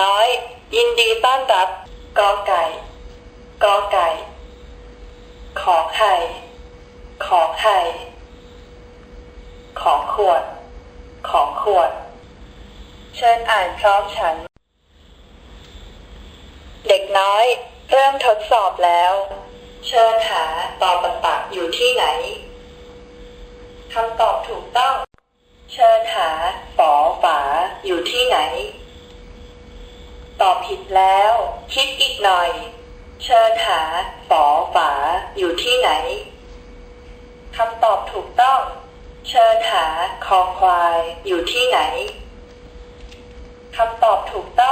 น้อย ยินดีต้อนรับกอไก่กอไก่ ขอไข่ขอไข่ขอขวด ขอขวด เชิญอ่านพร้อมฉัน เด็กน้อย เริ่มทดสอบแล้ว เชิญหาตอปะปะอยู่ที่ไหนคำตอบถูกต้อง เชิญหาฝอฝาอยู่ที่ไหน ตอบผิดแล้ว คิดอีกหน่อย เชิญหาฝอฝาอยู่ที่ไหนคำตอบถูกต้อง เชิญหาคอควายอยู่ที่ไหนคำตอบถูกต้อง